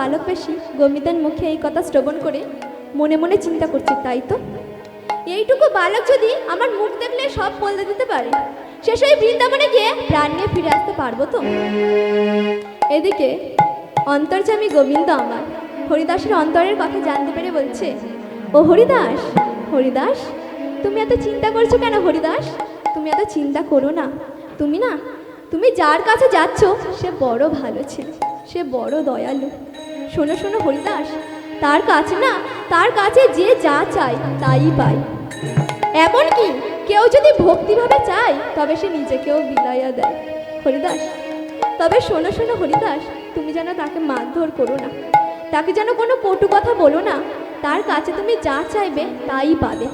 বালক বেশি গোমিতার মুখে এই কথা শ্রবণ করে মনে মনে চিন্তা করছে, তাই তো? এইটুকু বালক যদি আমার মুখ দেখলে সব বলতে দিতে পারে, শেষ ওই বৃন্দাবনে গিয়ে প্রাণ নিয়ে ফিরে আসতে পারব তো? এদিকে অন্তর্জামী গোবিন্দ আমার হরিদাসের অন্তরের কথা জানতে পেরে বলছে, ও হরিদাস হরিদাস, তুমি এত চিন্তা করছ কেন হরিদাস? তুমি এত চিন্তা করো না। তুমি না, তুমি যার কাছে যাচ্ছ, সে বড় ভালো ছেলে, সে বড় দয়ালু। শোনো শোনো হরিদাস, তার কাছে না, তার কাছে যে যা চায়, তাই পায়। এমনকি কেউ যদি ভক্তিভাবে চায়, তবে সে নিজেকেও বিলাইয়া দেয়। হরিদাস, তবে শোনো শোনো হরিদাস, তুমি যেন তাকে মারধর করো না। তাকে যেন কোনো কটু কথা বলো না। তার কাছে তুমি যা চাইবে, তাই পাবে।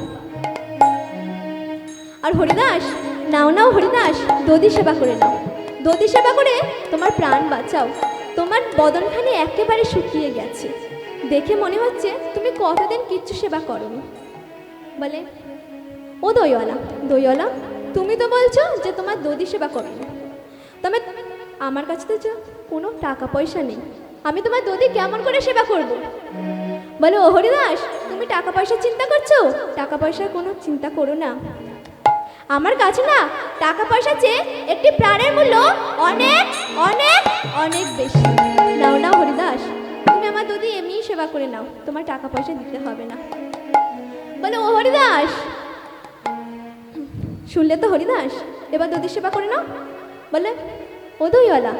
আর হরিদাস, নাও নাও হরিদাস, দধি সেবা করে নাও। দধি সেবা করে তোমার প্রাণ বাঁচাও। তোমার বদনখানি একেবারে শুকিয়ে গেছে। দেখে মনে হচ্ছে তুমি কতদিন কিচ্ছু সেবা করনি। বলে, ও দইওয়ালা দইওয়ালা, তুমি তো বলছো যে তোমার দদি সেবা করো না তবে আমার কাছে তো কোনো টাকা পয়সা নেই। আমি তোমার দদি কেমন করে সেবা করব? বলে, ও হরিদাস, তুমি টাকা পয়সা চিন্তা করছ? টাকা পয়সার কোনো চিন্তা করো না। আমার কাছে না টাকা পয়সা চেয়ে একটি প্রাণের মূল্য অনেক অনেক অনেক বেশি। নাও নাও হরিদাস, তুমি আমার দধি এমনিই সেবা করে নাও। তোমার টাকা পয়সা দিতে হবে না। বলে, ও হরিদাস! শুনলে তো হরিদাস? এবার দধি সেবা করে নাও। বলে, ও দইওয়ালা,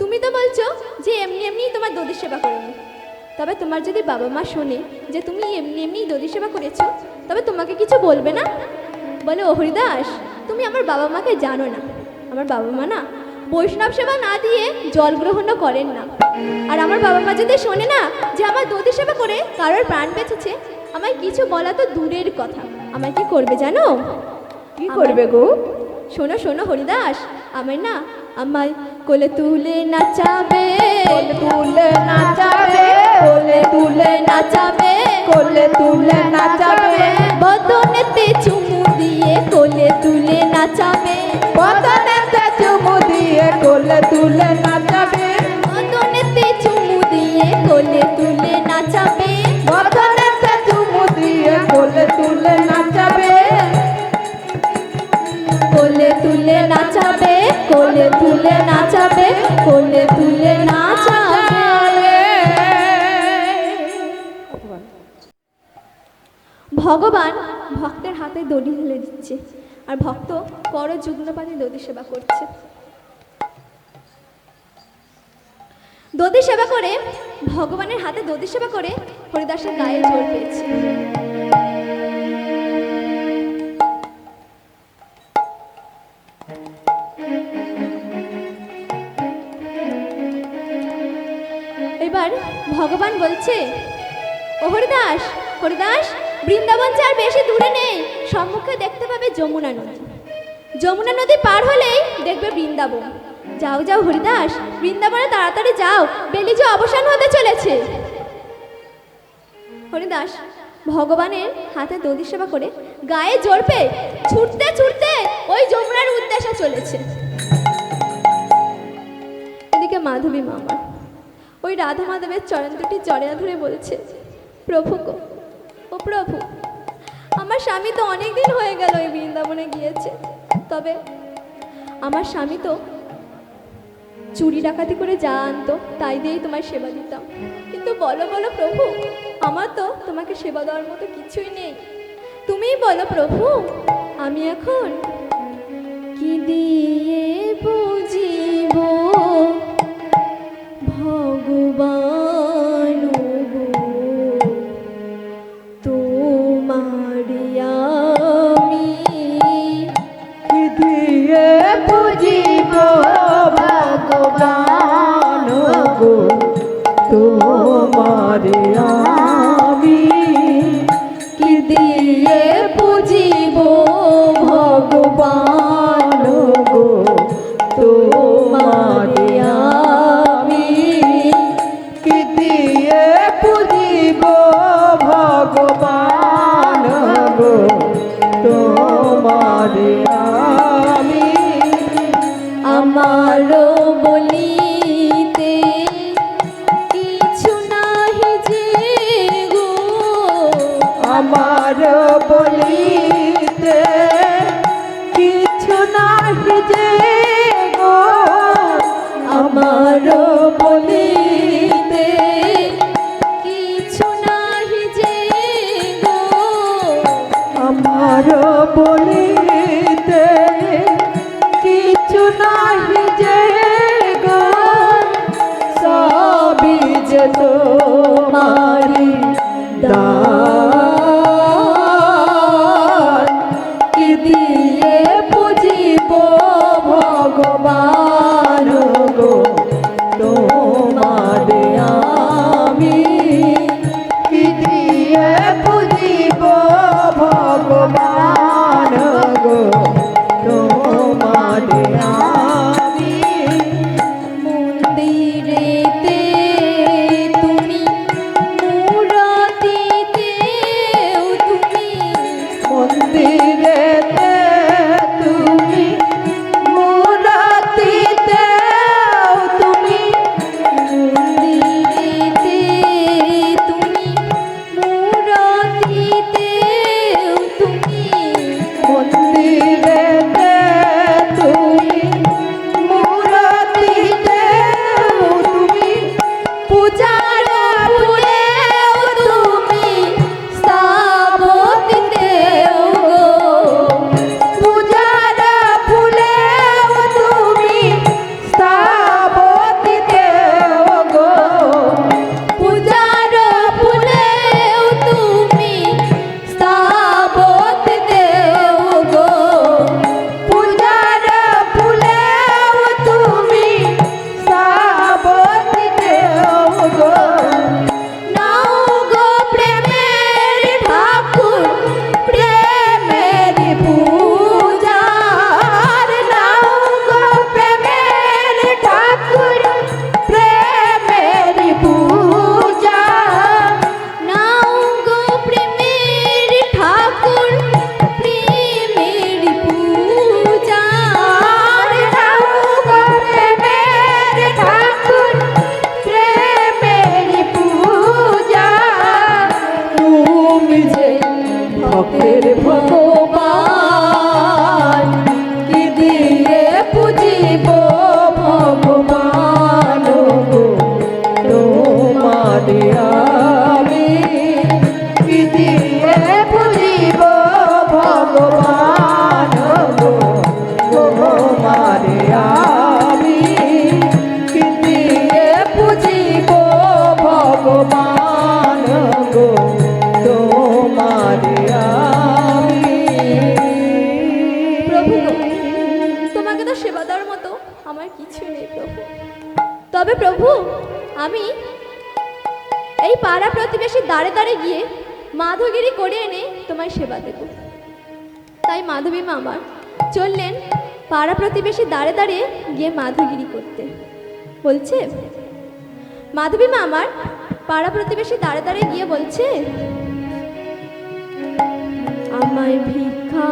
তুমি তো বলছো যে এমনি এমনি তোমার দধি সেবা করে নি তবে তোমার যদি বাবা মা শোনে যে তুমি এমনি এমনি দধি সেবা করেছ, তবে তোমাকে কিছু বলবে না? বলে, ও হরিদাস, তুমি আমার বাবা মাকে জানো না। আমার বাবা মা না বৈষ্ণব সেবা না দিয়ে জল গ্রহণও করেন না। আর আমার বাবা মা যদি শোনে না যে আমার দধি সেবা করে কারোর প্রাণ বেঁচেছে আমায় কিছু বলা তো দূরের কথা। আমায় কি করবে জানো? কি করবে গো? শোনো শোনো হরিদাস আমার না আমায় কোলে তুলে নাচাবে। কোলে তুলে নাচাবে। কোলে তুলে নাচাবে। কোলে তুলে নাচাবে। বদনেতে চুমু দিয়ে কোলে তুলে নাচাবে। দিচ্ছে আর ভক্ত কর যুগ্নপানে দধি সেবা করছে। দধি সেবা করে, ভগবানের হাতে দধি সেবা করে হরিদাসের গায়ে জোর পেয়েছে এবার ভগবান বলছে, ও হরিদাস হরিদাস, বৃন্দাবন চার বেশি দূরে নেই। সম্মুখে দেখতে পাবে যমুনা নদী। যমুনা নদী পার হলেই দেখবে বৃন্দাবন। যাও যাও হরিদাস, বৃন্দাবনে তাড়াতাড়ি যাও, বেলি যে অবসান হতে চলেছে। হরিদাস, ভগবানের হাতে দধি সেবা করে গায়ে জোর পেয়ে ছুটতে ছুটতে ওই যমুনার উদ্দেশ্যে চলেছে। এদিকে মাধবী মামা, ওই রাধা মাধবের চরণ দুটি জড়িয়ে ধরে বলছে, প্রভু গো, ও প্রভু আমার স্বামী তো অনেক দিন হয়ে গেল ওই বৃন্দাবনে গিয়েছে। তবে আমার স্বামী তো চুরি ডাকাতি করে যা আনতো, তাই দিয়েই তোমার সেবা দিতাম। কিন্তু বলো বলো প্রভু, আমার তো তোমাকে সেবা দেওয়ার মতো কিছুই নেই। তুমিই বলো প্রভু, আমি এখন কি দিয়ে বুঝিব তোমার রক্তের তবে প্রভু, আমি এই পাড়া প্রতিবেশী দাঁড়ে দাঁড়ে গিয়ে মাধবগিরি করে এনে তোমায় সেবা দেব। তাই মাধবী মামার চললেন পাড়া প্রতিবেশী দাঁড়ে দাঁড়িয়ে গিয়ে মাধবগিরি করতে। বলছে, মাধবী মামার পাড়া প্রতিবেশী দাঁড়ে দাঁড়িয়ে গিয়ে বলছে, আমায় ভিক্ষা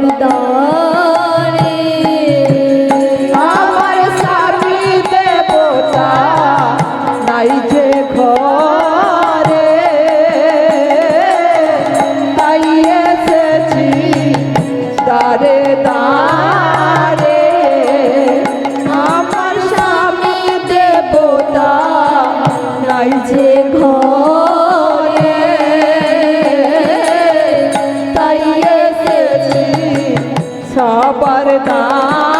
りたい。সবার দা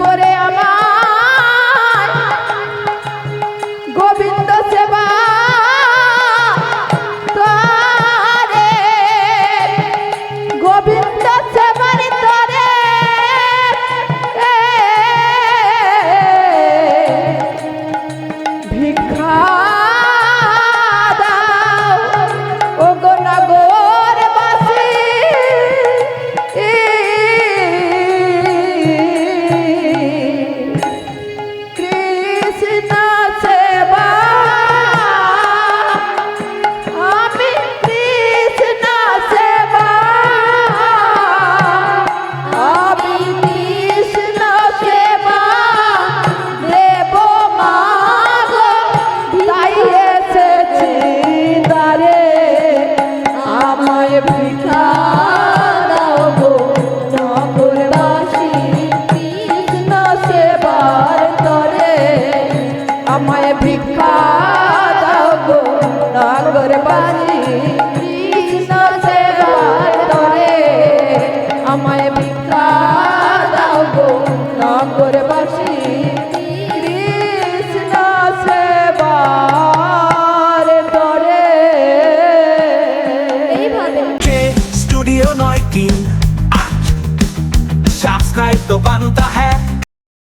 করে